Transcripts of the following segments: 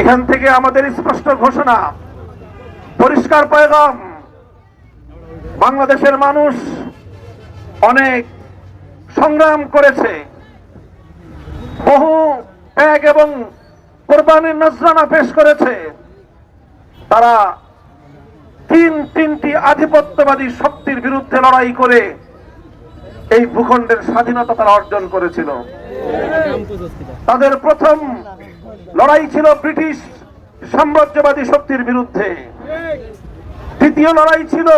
এখান থেকে আমাদের স্পষ্ট ঘোষণা, পরিষ্কার পয়গাম। বাংলাদেশের মানুষ অনেক সংগ্রাম করেছে। বহু ত্যাগ এবং কোরবানির নজরানা পেশ করেছে। তারা তিন তিনটি আধিপত্যবাদী শক্তির বিরুদ্ধে লড়াই করে এই ভূখণ্ডের স্বাধীনতা তারা অর্জন করেছিল। তাদের প্রথম লড়াই ছিল ব্রিটিশ সাম্রাজ্যবাদী শক্তির বিরুদ্ধে। দ্বিতীয় লড়াই ছিল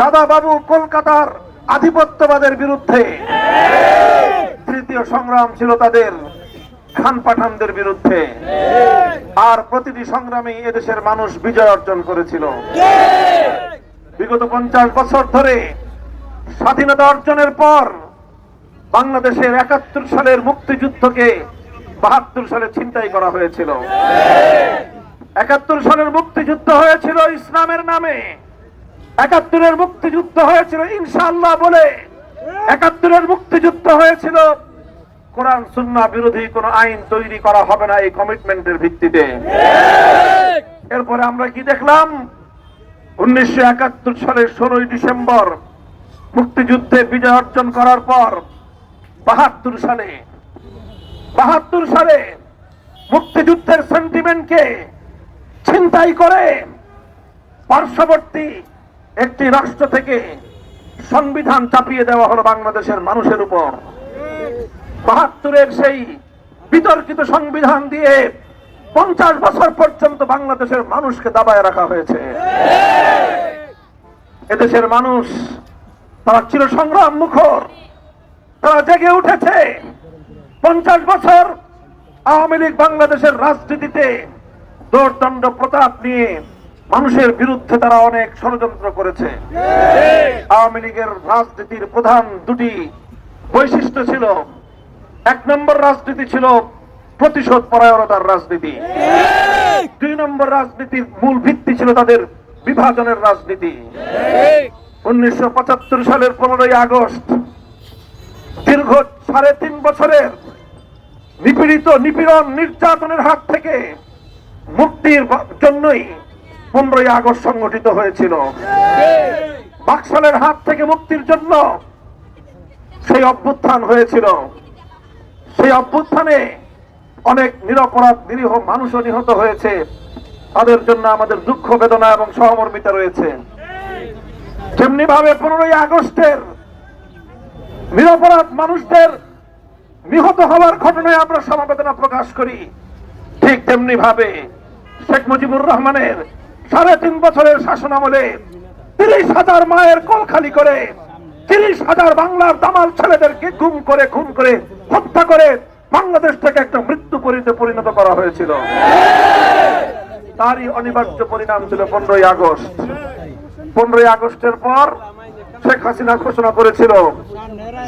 দাদা বাবু কলকাতার আধিপত্যবাদের বিরুদ্ধে। তৃতীয় সংগ্রাম ছিল তাদের খান পাঠানদের বিরুদ্ধে। আর প্রতিটি সংগ্রামে এদেশের মানুষ বিজয় অর্জন করেছিল। বিগত পঞ্চাশ বছর ধরে স্বাধীনতা অর্জনের পর বাংলাদেশের একাত্তর সালের মুক্তিযুদ্ধকে বাহাত্তর সালে ছিনতাই করা হয়েছিল। একাত্তর সালের মুক্তিযুদ্ধ হয়েছিল ইসলামের নামে। একাত্তরের মুক্তিযুদ্ধ হয়েছিল ইনশাআল্লাহ বলে। একাত্তরের মুক্তিযুদ্ধ হয়েছিল, কোরআন, সুন্নাহ বিরোধী কোন আইন তৈরি করা হবে না এই কমিটমেন্টের ভিত্তিতে। এরপরে আমরা কি দেখলাম? উনিশশো একাত্তর সালের ষোলোই ডিসেম্বর মুক্তিযুদ্ধে বিজয় অর্জন করার পর বাহাত্তর সালে বাহাত্তর সালে মুক্তিযুদ্ধের সেন্টিমেন্টকে ছিনতাই করে পার্শ্ববর্তী একটি রাষ্ট্র থেকে সংবিধান চাপিয়ে দেওয়া হলো বাংলাদেশের মানুষের উপর। বাহাত্তরের সেই বিতর্কিত সংবিধান দিয়ে পঞ্চাশ বছর পর্যন্ত বাংলাদেশের মানুষকে দাবায় রাখা হয়েছে। এদেশের মানুষ তারা চির সংগ্রাম মুখর, তারা জেগে উঠেছে। পঞ্চাশ বছর আওয়ামী লীগ বাংলাদেশের রাজনীতিতে দোর্দণ্ড প্রতাপ নিয়ে মানুষের বিরুদ্ধে তারা অনেক ষড়যন্ত্র করেছে। আওয়ামী লীগের রাজনীতির প্রধান দুটি বৈশিষ্ট্য ছিল, এক নম্বর রাজনীতি ছিল প্রতিশোধ পরায়ণতার রাজনীতি। দুই নম্বর রাজনীতির মূল ভিত্তি ছিল তাদের বিভাজনের রাজনীতি। উনিশশো পঁচাত্তর সালের পনেরোই আগস্ট দীর্ঘ সাড়ে তিন বছরের নিপীড়িত, নিপীড়ন নির্যাতনের হাত থেকে মুক্তির জন্যই পনেরোই আগস্ট সংগঠিত হয়েছিল। বাকশালের হাত থেকে মুক্তির জন্য সেই অভ্যুত্থান হয়েছিল। সেই অভ্যুত্থানে অনেক নিরপরাধ, নিরীহ মানুষও নিহত হয়েছে। তাদের জন্য আমাদের দুঃখ বেদনা এবং সহমর্মিতা রয়েছে। যেমনি ভাবে পনেরোই আগস্টের নিরপরাধ মানুষদের নিহত হওয়ার ঘটনায় আমরা সমবেদনা প্রকাশ করি। ঠিক তেমনি ভাবে শেখ মুজিবুর রহমানের সাড়ে তিন বছরের শাসন আমলে তিরিশ হাজার মায়ের কল খালি করে তিরিশ হাজার বাংলার দামাল ছেলেদেরকে গুম করে, খুন করে, হত্যা করে বাংলাদেশ থেকে একটা মৃত্যু পরিণত পরিণত করা হয়েছিল। তারই অনিবার্য পরিণাম ছিল পনেরোই আগস্ট। পনেরোই আগস্টের পর শেখ হাসিনা ঘোষণা করেছিল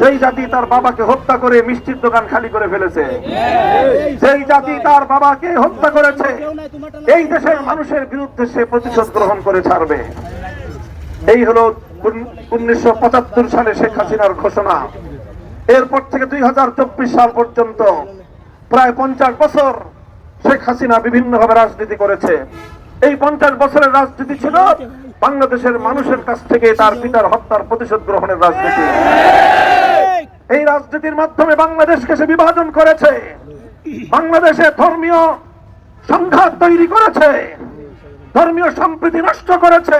সেই জাতি তার বাবাকে হত্যা করে মিষ্টির দোকান খালি করে ফেলেছে সেই জাতি তার বাবাকে হত্যা করেছে, এই দেশের মানুষের বিরুদ্ধে সে প্রতিশোধ গ্রহণ করে ছাড়বে। এই হলো উনিশশো পঁচাত্তর সালে শেখ হাসিনার ঘোষণা। এরপর থেকে দুই হাজার চব্বিশ সাল পর্যন্ত প্রায় পঞ্চাশ বছর শেখ হাসিনা বিভিন্ন ভাবে রাজনীতি করেছে। এই পঞ্চাশ বছরের রাজনীতি ছিল বাংলাদেশের মানুষের কাছ থেকে তার পিতার হত্যার প্রতিশোধ গ্রহণের রাজনীতি। এই রাজনীতির মাধ্যমে বাংলাদেশকে সে বিভাজন করেছে। বাংলাদেশে ধর্মীয় সংঘাত তৈরি করেছে। ধর্মীয় সম্প্রীতি নষ্ট করেছে।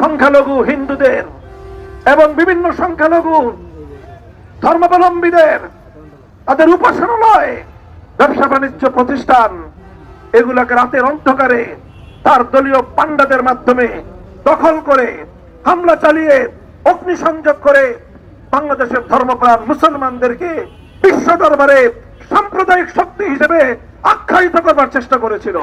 সংখ্যালঘু হিন্দুদের এবং বিভিন্ন সংখ্যালঘু ধর্মাবলম্বীদের তাদের উপাসনালয় ব্যবসা বাণিজ্য প্রতিষ্ঠান এগুলাকে রাতের অন্ধকারে তার দলীয় পান্ডাদের মাধ্যমে দখল করে হামলা চালিয়ে অগ্নি সংযোগ করে বাংলাদেশের ধর্মপ্রাণ মুসলমানদেরকে বিশ্ব দরবারে সাম্প্রদায়িক শক্তি হিসেবে আখ্যায়িত করবার চেষ্টা করেছিল।